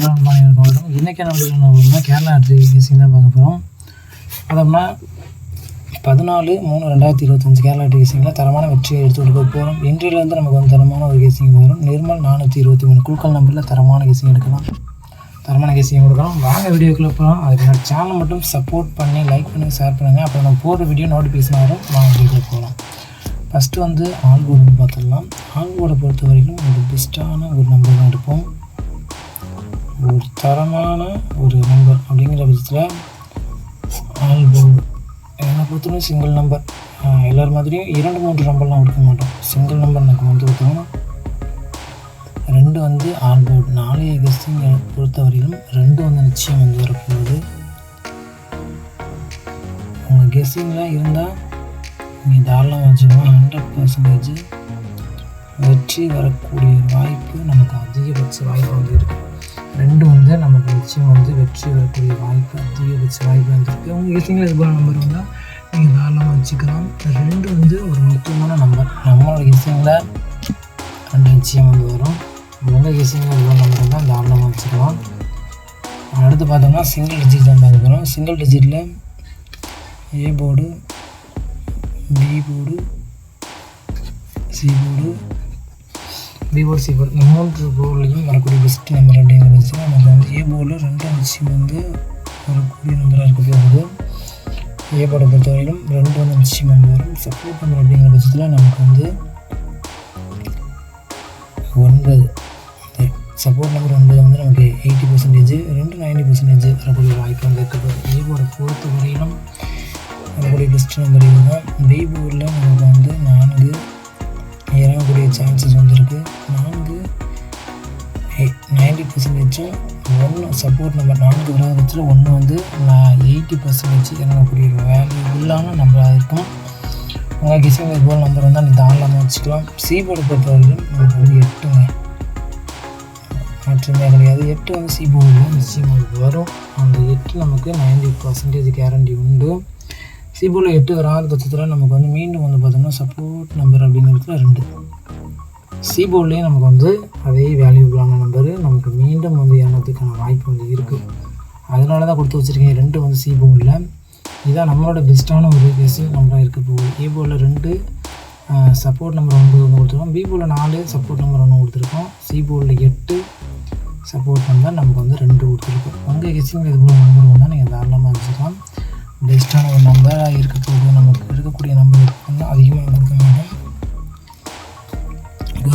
வணக்கம் இன்றைக்கி நம்ம கேரளா கேசிங் தான் பார்க்க போகிறோம் அதோம்னா பதினாலு மூணு ரெண்டாயிரத்தி இருபத்தஞ்சு கேரளா கேசிங்கில் தரமான வெற்றியை எடுத்து கொடுக்க போகிறோம் இன்றையிலேருந்து நமக்கு வந்து தரமான ஒரு கேசிங் வரும் நிர்மல் நானூற்றி இருபத்தி மூணு குழுக்கள் நம்பரில் தரமான கேசிங் எடுக்கலாம் தரமான கேசிங் கொடுக்கலாம் வாங்க வீடியோக்குள்ளே போகலாம் அதுக்கு என்னோட சேனல் மட்டும் சப்போர்ட் பண்ணி லைக் பண்ணி ஷேர் பண்ணுங்கள் அப்புறம் நம்ம போடுற வீடியோ நோட்டிஃபிகேஷன் வரும் வாங்க வீடியோ போகலாம் ஃபஸ்ட்டு வந்து ஆல்கோடு பார்த்துடலாம். ஆல்போர்டை பொறுத்த வரைக்கும் ஒரு பெஸ்ட்டான ஒரு நம்பர் தான் எடுப்போம். ஒரு தரமான ஒரு நம்பர் அப்படிங்கிற பட்சத்தில் ஆல்பம் என்னை பொறுத்தவரை சிங்கிள் நம்பர் எல்லோரும் மாதிரியும் இரண்டு மூன்று நம்பர்லாம் கொடுக்க மாட்டோம். சிங்கிள் நம்பர் எனக்கு வந்து பார்த்தோம்னா ரெண்டு வந்து ஆல்போர்ட் நாளைய கெஸ்டிங் பொறுத்தவரையிலும் ரெண்டு வந்து நிச்சயம் வந்து வரப்போகுது. உங்கள் கெஸ்டிங்லாம் இருந்தால் நீங்கள் தாராளமாக வச்சுக்கோங்க. ஹண்ட்ரட் பர்சன்டேஜ் வெற்றி வரக்கூடிய வாய்ப்பு நமக்கு அதிகபட்ச வாய்ப்பு வந்து இருக்குது ரெண்டும் வந்து நமக்கு நிச்சயம் வந்து வெற்றி வரக்கூடிய வாய்ப்பு அதிகபட்ச வாய்ப்பு வந்திருக்கு. உங்கள் கெஸ்டிங்கில் இது நம்பர் வந்தால் நீங்கள் தாராளமாக வச்சுக்கலாம். ரெண்டு வந்து ஒரு முக்கியமான நம்பர் நம்மளோட கெஸ்டிங்கில் ரெண்டு நிச்சயம் வந்து வரும். உங்கள் கெஸ்டிங்கில் இது நம்பர் வந்தால் தாராளமாக வச்சுக்கலாம். அடுத்து பார்த்தோம்னா சிங்கிள் டிஜிட் தான் பார்க்க போகிறோம் single டிஜிட்டில் A board B board C board B board இந்த மூன்று போர்ட்லேயும் வரக்கூடிய பெஸ்ட் நம்பர் அப்படிங்கிறது வச்சு நமக்கு வந்து ஏ போர்டில் ரெண்டு நிச்சயம் வந்து வரக்கூடிய நம்பராக இருக்க போகுது ஏ போர்டை பொறுத்தவரையிலும் ரெண்டு வந்து நிச்சயம் வந்து வரும். சப்போர்ட் நம்பர் அப்படிங்கிற பட்சத்தில் நமக்கு வந்து ஒன்பது. சப்போர்ட் நம்பர் ஒன்பது வந்து நமக்கு எயிட்டி பர்சன்டேஜ் ரெண்டு நைன்டி பர்சன்டேஜ் வரக்கூடிய வாய்ப்பு வந்து இருக்குது. ஏபோட பொறுத்த வரையிலும் வரக்கூடிய பெஸ்ட் நம்பர் இதுதான் பி போர்டில் நமக்கு வந்து நான்கு சான்சஸ் வந்துருக்கு. நான்கு நைன்டி பர்சன்டேஜும் ஒன்று சப்போர்ட் நம்பர் நான்கு வராத பட்சத்தில் ஒன்று வந்து நான் எயிட்டி பர்சன்டேஜ் என்னக்கூடிய வேல்யூ இல்லாமல் நம்மளாக இருக்கும். உங்கள் கிசிங் இது போல் நம்பர் வந்தால் நீ தாராளமாக வச்சுக்கலாம். சீபோர்டு பொறுத்தவரைக்கும் நமக்கு வந்து எட்டுங்க. மாற்றமே கிடையாது. எட்டு வந்து சீபோர்டு நிச்சயமாக வரும். அந்த எட்டு நமக்கு நைன்டி பர்சன்டேஜ் கேரண்டி உண்டு. சிபோவில் எட்டு வராத பட்சத்தில் நமக்கு வந்து மீண்டும் வந்து பார்த்தோம்னா சப்போர்ட் நம்பர் அப்படிங்கிறதுல ரெண்டு. சிபோர்ட்லேயும் நமக்கு வந்து அதே வேல்யூபிளான நம்பரு நமக்கு மீண்டும் வந்து ஏறதுக்கான வாய்ப்பு வந்து இருக்குது அதனால தான் கொடுத்து வச்சுருக்கேன் ரெண்டு வந்து சி போர்டில் இதான் நம்மளோட பெஸ்ட்டான ஒரு கேஸு நம்பராக இருக்க போகுது. ஏபோர்டில் ரெண்டு சப்போர்ட் நம்பர் ஒன்பது ஒன்று கொடுத்துருக்கோம். பிபோவில் நாலு சப்போர்ட் நம்பர் ஒன்று கொடுத்துருக்கோம். சிபோர்டில் எட்டு சப்போர்ட் நம்பர் நமக்கு வந்து ரெண்டு கொடுத்துருக்கோம். உங்கள் கெஸ்டிங் இது போல் நம்பர் வந்தால் நீங்கள் தாராளமாக வச்சுக்கலாம். பெஸ்ட்டான ஒரு நம்பராக இருக்க போகுது. நமக்கு இருக்கக்கூடிய நம்பர் அதிகமாக கொடுக்க வேண்டும்.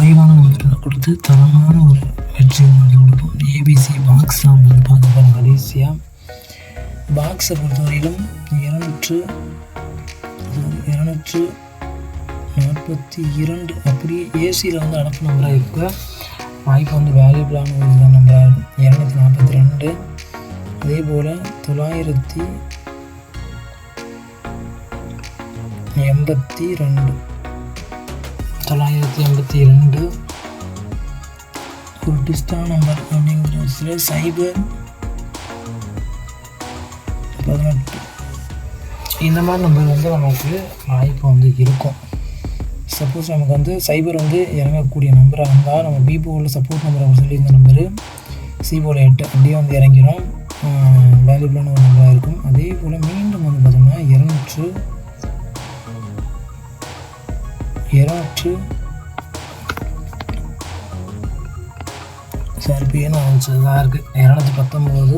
குறைவான நம்பர் கொடுத்து தரமான ஒரு வெற்றி வந்து கொடுப்போம் ஏபிசி பாக்ஸ் நம்ம வந்து பார்க்க போகிறோம் கடைசியாக பாக்ஸை பொறுத்தவரையிலும் இரநூற்று இரநூற்று நாற்பத்தி இரண்டு. அப்படியே ஏசியில் வந்து அடப்பு நம்பராக இருக்க வாய்ப்பு வந்து வேல்யூபிளான ஒரு நம்பராக இருக்கும். இரநூத்தி நாற்பத்தி ரெண்டு அதே போல் தொள்ளாயிரத்தி எண்பத்தி ரெண்டு. தொள்ளாயிரத்தி எண்பத்தி ரெண்டு குர்டிஸ்தான் நம்பர் அப்படிங்கிற சில சைபர் பதினெட்டு. இந்த மாதிரி நம்பர் வந்து நமக்கு வாய்ப்பு வந்து இருக்கும். சப்போஸ் நமக்கு வந்து சைபர் வந்து இறங்கக்கூடிய நம்பராக இருந்தால் நம்ம பிபோவில் சப்போர்ட் நம்பர் சொல்லியிருந்த நம்பரு சிபோவில் எட்டு. அப்படியே வந்து இறங்கிடும் வேல்யூபிளான ஒரு நம்பராக இருக்கும். அதே போல் மீண்டும் வந்து பார்த்தோம்னா இரநூற்று இரநூற்று சிஆர்பின்னு ஆரம்பிச்சதாக இருக்குது இரநூத்தி பத்தொம்போது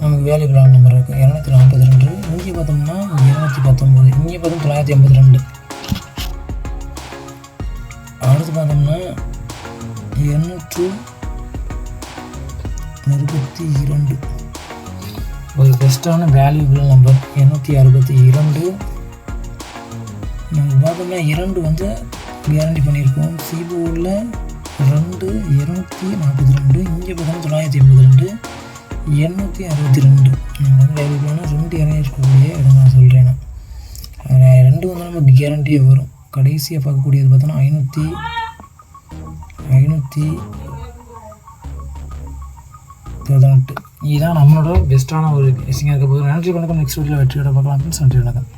நமக்கு வேல்யூபிளான நம்பர் இருக்குது இரநூத்தி நாற்பத்தி ரெண்டு. இங்கே பார்த்தோம்னா இரநூத்தி பத்தொம்போது இங்கே பார்த்தோம் தொள்ளாயிரத்தி எண்பத்தி ரெண்டு. அடுத்து பார்த்தோம்னா எண்ணூற்று அறுபத்தி இரண்டு. ஒரு பெஸ்ட்டான வேல்யூபிள் நம்பர் எண்ணூற்றி அறுபத்தி இரண்டு. நம்ம பார்த்தோம்னா இரண்டு வந்து கேரண்டி பண்ணியிருக்கோம். சிபோவில் ரெண்டு இரநூத்தி நாற்பத்தி ரெண்டு இங்கே பார்த்தோம்னா தொள்ளாயிரத்தி எண்பது ரெண்டு எண்ணூற்றி அறுபத்தி ரெண்டு. நம்ம வந்து வேல்யூபிளான ரெண்டு இடம் இருக்கக்கூடிய இடம் நான் சொல்கிறேன் நான் ரெண்டு வந்து நமக்கு கேரண்டியே வரும். கடைசியாக பார்க்கக்கூடியது பார்த்தோன்னா ஐநூற்றி ஐநூற்றி பதினெட்டு. இதுதான் நம்மளோட பெஸ்ட்டான ஒரு விஷயம் இருக்க போது நன்றி வணக்கம். நெக்ஸ்ட் வீடியோவில் வெற்றியோட பார்க்கலாம் நன்றி வணக்கம்.